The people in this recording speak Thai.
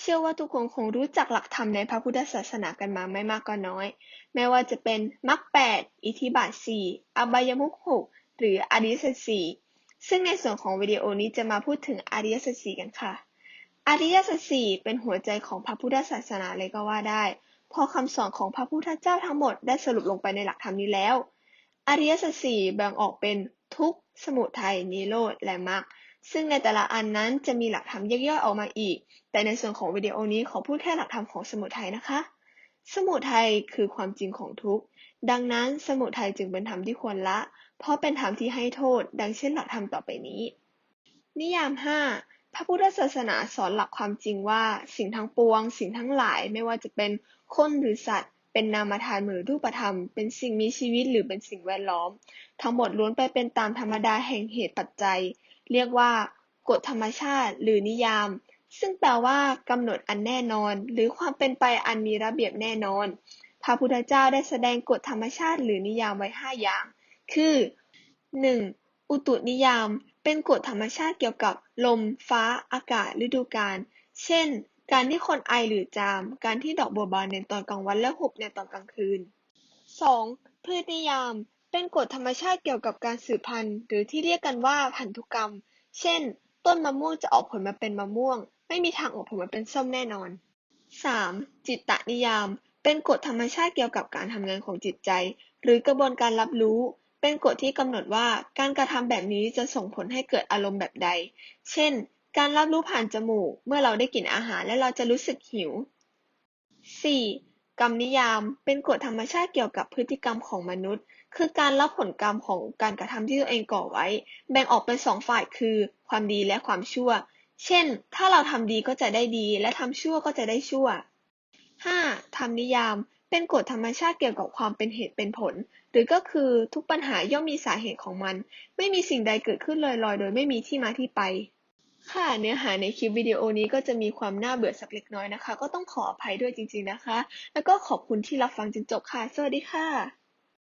เชื่อว่าทุกคนคงรู้จักหลักธรรมในพระพุทธศาสนากันมาไม่มากก็น้อย ไม่ว่าจะเป็นมรรคแปดอิทธิบาทสี่อบายมุขหกหรืออริยสัจสี่ซึ่งในส่วนของวิดีโอนี้จะมาพูดถึงอริยสัจสี่กันค่ะ อริยสัจสี่เป็นหัวใจของพระพุทธศาสนาเลยก็ว่าได้พราะคำสอนของพระพุทธเจ้าทั้งหมดได้สรุปลงไปในหลักธรรมนี้แล้ว อริยสัจสี่แบ่งออกเป็นทุกข์สมุทัยนิโรธและมรรค ซึ่งในแต่ละอันนั้นจะมีหลักธรรมย่อยๆออกมาอีก แต่ในส่วนของวิดีโอนี้ขอพูดแค่หลักธรรมของสมุทัยนะคะ สมุทัยคือความจริงของทุกข์ ดังนั้นสมุทัยจึงเป็นธรรมที่ควรละ เพราะเป็นธรรมที่ให้โทษ ดังเช่นหลักธรรมต่อไปนี้ นิยาม 5 พระพุทธศาสนาสอนหลักความจริงว่าสิ่งทั้งปวง สิ่งทั้งหลายไม่ว่าจะเป็นคนหรือสัตว์เป็นนามธรรมหรือรูปธรรม เป็นสิ่งมีชีวิตหรือเป็นสิ่งแวดล้อม ทั้งหมดล้วนไปเป็นตามธรรมดาแห่งเหตุปัจจัย เรียกว่ากฎธรรมชาติ หรือนิยาม ซึ่งแปลว่ากำหนดอันแน่นอน หรือความเป็นไปอันมีระเบียบแน่นอน พระพุทธเจ้าได้แสดงกฎธรรมชาติ หรือนิยามไว้ 5 อย่าง คือ 1. อุตุนิยาม เป็นกฎธรรมชาติเกี่ยวกับลม ฟ้า อากาศ ฤดูกาล เช่น การที่คนไอหรือจาม การที่ดอกบัวบานในตอนกลางวันและหุบในตอนกลางคืน 2. พืชนิยาม เป็นกฎธรรมชาติเกี่ยวกับการสืบพันธุ์ หรือที่เรียกกันว่าพันธุกรรม เช่น ต้นมะม่วงจะออกผลมาเป็นมะม่วง ไม่มีทางออกผลมาเป็นส้มแน่นอน 3. จิตตนิยาม เป็นกฎธรรมชาติเกี่ยวกับการทำงานของจิตใจ หรือกระบวนการรับรู้ เป็นกฎที่กำหนดว่าการกระทำแบบนี้จะส่งผลให้เกิดอารมณ์แบบใด เช่น การรับรู้ผ่านจมูก เมื่อเราได้กลิ่นอาหารและเราจะรู้สึกหิว 4. กรรมนิยาม เป็นกฎธรรมชาติเกี่ยวกับพฤติกรรมของมนุษย์ คือการรับผลกรรมของการกระทำที่ตัวเองก่อไว้ แบ่งออกเป็นสองฝ่ายคือ ความดีและความชั่ว เช่น ถ้าเราทำดีก็จะได้ดี และทำชั่วก็จะได้ชั่ว 5. ธรรมนิยาม เป็นกฎธรรมชาติเกี่ยวกับความเป็นเหตุเป็นผล หรือก็คือทุกปัญหาย่อมมีสาเหตุของมัน ไม่มีสิ่งใดเกิดขึ้นลอยๆ โดยไม่มีที่มาที่ไป ค่ะเนื้อหาในคลิปวิดีโอนี้ก็จะมีความน่าเบื่อสักเล็กน้อยนะคะ ก็ต้องขออภัยด้วยจริง ๆนะคะ แล้วก็ขอบคุณที่รับฟังจนจบค่ะ สวัสดีค่ะ